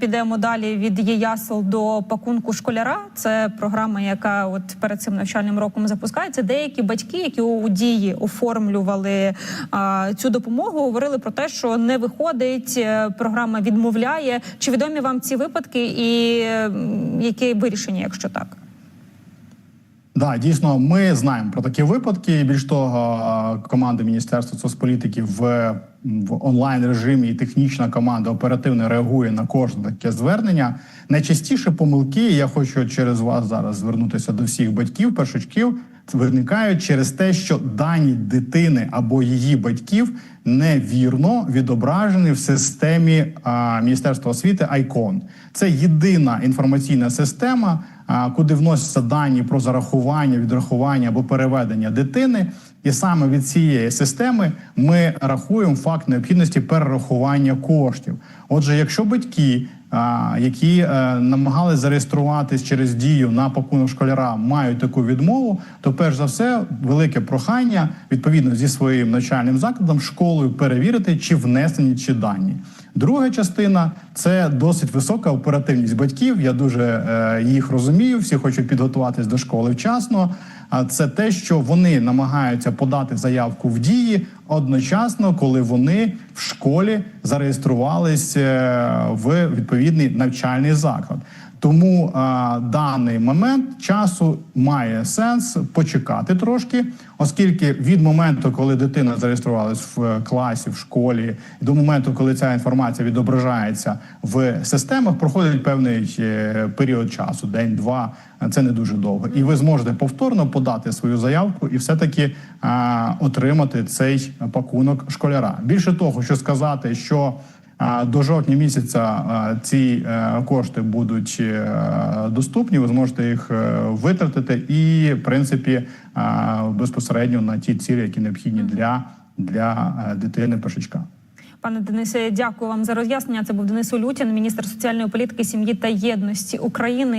підемо далі від ЄЯСЛ до пакунку школяра. Це програма, яка от перед цим навчальним роком запускається. Деякі батьки, які у дії оформлювали а, цю допомогу, говорили про те, що не виходить. е, Програма відмовляє. Чи відомі вам ці випадки, і м, які вирішення, якщо так? Да, дійсно, ми знаємо про такі випадки. Більш того, команда Міністерства соцполітики в, в онлайн режимі і технічна команда оперативно реагує на кожне таке звернення. Найчастіше помилки, я хочу через вас зараз звернутися до всіх батьків, першачків, виникають через те, що дані дитини або її батьків невірно відображені в системі а, Міністерства освіти ICON. Це єдина інформаційна система, а, куди вносяться дані про зарахування, відрахування або переведення дитини. І саме від цієї системи ми рахуємо факт необхідності перерахування коштів. Отже, якщо батьки, які е, намагались зареєструватись через дію на пакунок школяра, мають таку відмову, то перш за все велике прохання відповідно зі своїм навчальним закладом школою перевірити, чи внесені чи дані. Друга частина це досить висока оперативність батьків. Я дуже е, їх розумію. Всі хочуть підготуватись до школи вчасно. А це те, що вони намагаються подати заявку в дії одночасно, коли вони в школі зареєструвались е, в відповідний навчальний заклад. Тому а, даний момент часу має сенс почекати трошки, оскільки від моменту, коли дитина зареєструвалась в е, класі, в школі, до моменту, коли ця інформація відображається в системах, проходить певний е, період часу, день-два. Це не дуже довго, і ви зможете повторно подати свою заявку і все таки а, отримати цей пакунок школяра. Більше того, що сказати, що До жовтня місяця ці е, кошти будуть е, доступні. Ви зможете їх е, витратити і, в принципі, безпосередньо на ті цілі, які необхідні для, для дитини першачка. Пане Денисе, дякую вам за роз'яснення. Це був Денис Улютін, міністр соціальної політики, сім'ї та єдності України.